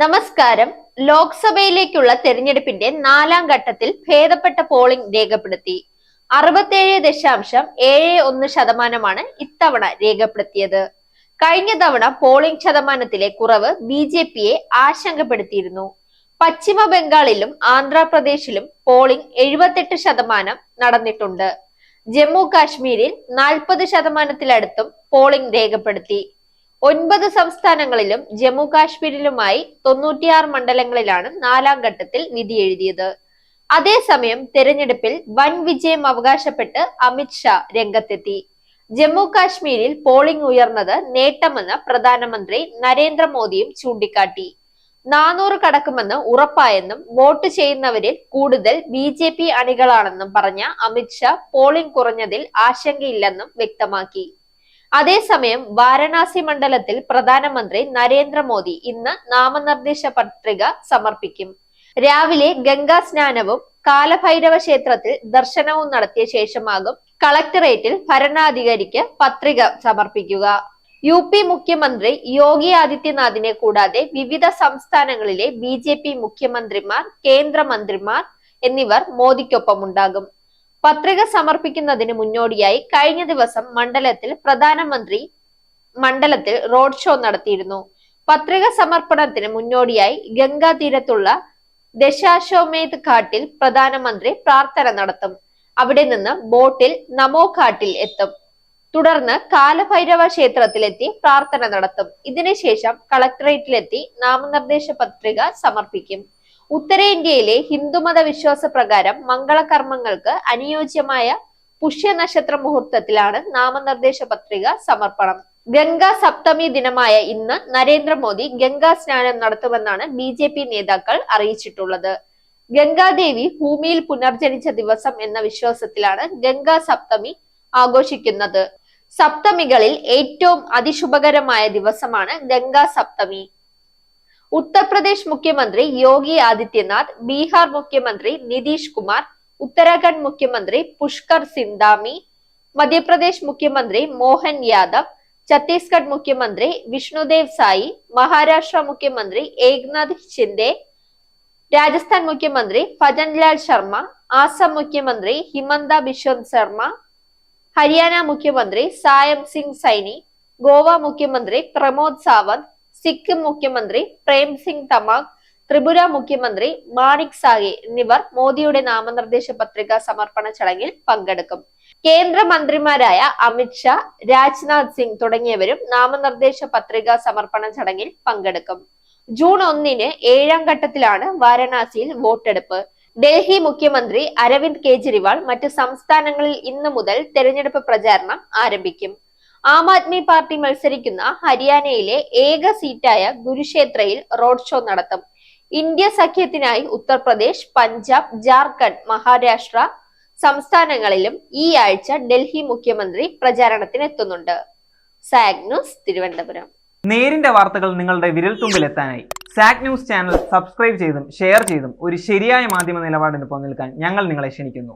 നമസ്കാരം. ലോക്സഭയിലേക്കുള്ള തെരഞ്ഞെടുപ്പിന്റെ നാലാം ഘട്ടത്തിൽ ഭേദപ്പെട്ട പോളിംഗ് രേഖപ്പെടുത്തി. അറുപത്തേഴ് ദശാംശം ഏഴ് ഒന്ന് ശതമാനമാണ് ഇത്തവണ രേഖപ്പെടുത്തിയത്. കഴിഞ്ഞ തവണ പോളിംഗ് ശതമാനത്തിലെ കുറവ് ബി ജെ പിയെ ആശങ്കപ്പെടുത്തിയിരുന്നു. പശ്ചിമ ബംഗാളിലും ആന്ധ്രാപ്രദേശിലും പോളിംഗ് എഴുപത്തെട്ട് ശതമാനം നടന്നിട്ടുണ്ട്. ജമ്മു കാശ്മീരിൽ നാൽപ്പത് ശതമാനത്തിലടുത്തും പോളിംഗ് രേഖപ്പെടുത്തി. ഒൻപത് സംസ്ഥാനങ്ങളിലും ജമ്മു കാശ്മീരിലുമായി തൊണ്ണൂറ്റിയാറ് മണ്ഡലങ്ങളിലാണ് നാലാം ഘട്ടത്തിൽ വിധി എഴുതിയത്. അതേസമയം തെരഞ്ഞെടുപ്പിൽ വൻ വിജയം അവകാശപ്പെട്ട് അമിത്ഷാ രംഗത്തെത്തി. ജമ്മു കാശ്മീരിൽ പോളിംഗ് ഉയർന്നത് നേട്ടമെന്ന് പ്രധാനമന്ത്രി നരേന്ദ്രമോദിയും ചൂണ്ടിക്കാട്ടി. നാനൂറ് കടക്കുമെന്ന് ഉറപ്പായെന്നും വോട്ട് ചെയ്യുന്നവരിൽ കൂടുതൽ ബി ജെ പി അണികളാണെന്നും പറഞ്ഞ അമിത്ഷാ പോളിംഗ് കുറഞ്ഞതിൽ ആശങ്കയില്ലെന്നും വ്യക്തമാക്കി. അതേസമയം വാരണാസി മണ്ഡലത്തിൽ പ്രധാനമന്ത്രി നരേന്ദ്രമോദി ഇന്ന് നാമനിർദ്ദേശ പത്രിക സമർപ്പിക്കും. രാവിലെ ഗംഗാ സ്നാനവും കാലഭൈരവ ക്ഷേത്രത്തിൽ ദർശനവും നടത്തിയ ശേഷമാകും കളക്ടറേറ്റിൽ ഭരണാധികാരിക്ക് പത്രിക സമർപ്പിക്കുക. യു പി മുഖ്യമന്ത്രി യോഗി ആദിത്യനാഥിനെ കൂടാതെ വിവിധ സംസ്ഥാനങ്ങളിലെ ബി ജെ പി മുഖ്യമന്ത്രിമാർ കേന്ദ്രമന്ത്രിമാർ എന്നിവർ മോദിക്കൊപ്പമുണ്ടാകും പത്രിക സമർപ്പിക്കുന്നതിന് മുന്നോടിയായി കഴിഞ്ഞ ദിവസം മണ്ഡലത്തിൽ പ്രധാനമന്ത്രി മണ്ഡലത്തിൽ റോഡ് ഷോ നടത്തിയിരുന്നു. പത്രിക സമർപ്പണത്തിന് മുന്നോടിയായി ഗംഗാ തീരത്തുള്ള ദശാശ്വമേധ് ഘാട്ടിൽ പ്രധാനമന്ത്രി പ്രാർത്ഥന നടത്തും. അവിടെ നിന്ന് ബോട്ടിൽ നമോ ഘാട്ടിൽ എത്തും. തുടർന്ന് കാലഭൈരവ ക്ഷേത്രത്തിലെത്തി പ്രാർത്ഥന നടത്തും. ഇതിനുശേഷം കളക്ടറേറ്റിലെത്തി നാമനിർദ്ദേശ പത്രിക സമർപ്പിക്കും. ഉത്തരേന്ത്യയിലെ ഹിന്ദുമത വിശ്വാസ പ്രകാരം മംഗളകർമ്മങ്ങൾക്ക് അനുയോജ്യമായ പുഷ്യനക്ഷത്ര മുഹൂർത്തത്തിലാണ് നാമനിർദ്ദേശ പത്രിക സമർപ്പണം. ഗംഗാ സപ്തമി ദിനമായ ഇന്ന് നരേന്ദ്രമോദി ഗംഗാ സ്നാനം നടത്തുമെന്നാണ് ബി ജെ പി നേതാക്കൾ അറിയിച്ചിട്ടുള്ളത്. ഗംഗാദേവി ഭൂമിയിൽ പുനർജനിച്ച ദിവസം എന്ന വിശ്വാസത്തിലാണ് ഗംഗാ സപ്തമി ആഘോഷിക്കുന്നത്. സപ്തമികളിൽ ഏറ്റവും അതിശുഭകരമായ ദിവസമാണ് ഗംഗാ സപ്തമി. ഉത്തർപ്രദേശ് മുഖ്യമന്ത്രി യോഗി ആദിത്യനാഥ് ബീഹാർ മുഖ്യമന്ത്രി നിതീഷ് കുമാർ ഉത്തരാഖണ്ഡ് മുഖ്യമന്ത്രി പുഷ്കർ സിന്ദാമി മധ്യപ്രദേശ് മുഖ്യമന്ത്രി മോഹൻ യാദവ് ഛത്തീസ്ഗഡ് മുഖ്യമന്ത്രി വിഷ്ണുദേവ് സായി മഹാരാഷ്ട്ര മുഖ്യമന്ത്രി ഏക്നാഥ് ഷിൻഡെ രാജസ്ഥാൻ മുഖ്യമന്ത്രി ഭജൻലാൽ ശർമ്മ ആസാം മുഖ്യമന്ത്രി ഹിമന്ത ബിശ്വന്ത് ശർമ്മ ഹരിയാന മുഖ്യമന്ത്രി സായം സിംഗ് സൈനി ഗോവ മുഖ്യമന്ത്രി പ്രമോദ് സാവന്ത് സിക്കിം മുഖ്യമന്ത്രി പ്രേം സിംഗ് തമാക് ത്രിപുര മുഖ്യമന്ത്രി മാണിക് സാഹി എന്നിവർ മോദിയുടെ നാമനിർദ്ദേശ പത്രിക സമർപ്പണ ചടങ്ങിൽ പങ്കെടുക്കും. കേന്ദ്രമന്ത്രിമാരായ അമിത്ഷാ രാജ്നാഥ് സിംഗ് തുടങ്ങിയവരും നാമനിർദ്ദേശ പത്രിക സമർപ്പണ ചടങ്ങിൽ പങ്കെടുക്കും. ജൂൺ ഒന്നിന് ഏഴാം ഘട്ടത്തിലാണ് വാരണാസിയിൽ വോട്ടെടുപ്പ്. ഡൽഹി മുഖ്യമന്ത്രി അരവിന്ദ് കെജ്രിവാൾ മറ്റ് സംസ്ഥാനങ്ങളിൽ ഇന്നു മുതൽ തെരഞ്ഞെടുപ്പ് പ്രചാരണം ആരംഭിക്കും. ആം ആദ്മി പാർട്ടി മത്സരിക്കുന്ന ഹരിയാനയിലെ ഏക സീറ്റായ ഗുരുക്ഷേത്രയിൽ റോഡ് ഷോ നടത്തും. ഇന്ത്യ സഖ്യത്തിനായി ഉത്തർപ്രദേശ് പഞ്ചാബ് ജാർഖണ്ഡ് മഹാരാഷ്ട്ര സംസ്ഥാനങ്ങളിലും ഈ ആഴ്ച ഡൽഹി മുഖ്യമന്ത്രി പ്രചാരണത്തിനെത്തുന്നുണ്ട്. Zag news Thiruvananthapuram. നേരിന്റെ വാർത്തകൾ നിങ്ങളുടെ വിരൽത്തുമ്പിൽ എത്താനായി സാക് ന്യൂസ് ചാനൽ സബ്സ്ക്രൈബ് ചെയ്തും ഷെയർ ചെയ്തും ഒരു ശരിയായ മാധ്യമ നിലപാടിന് പോകാൻ ഞങ്ങൾ നിങ്ങളെ ക്ഷണിക്കുന്നു.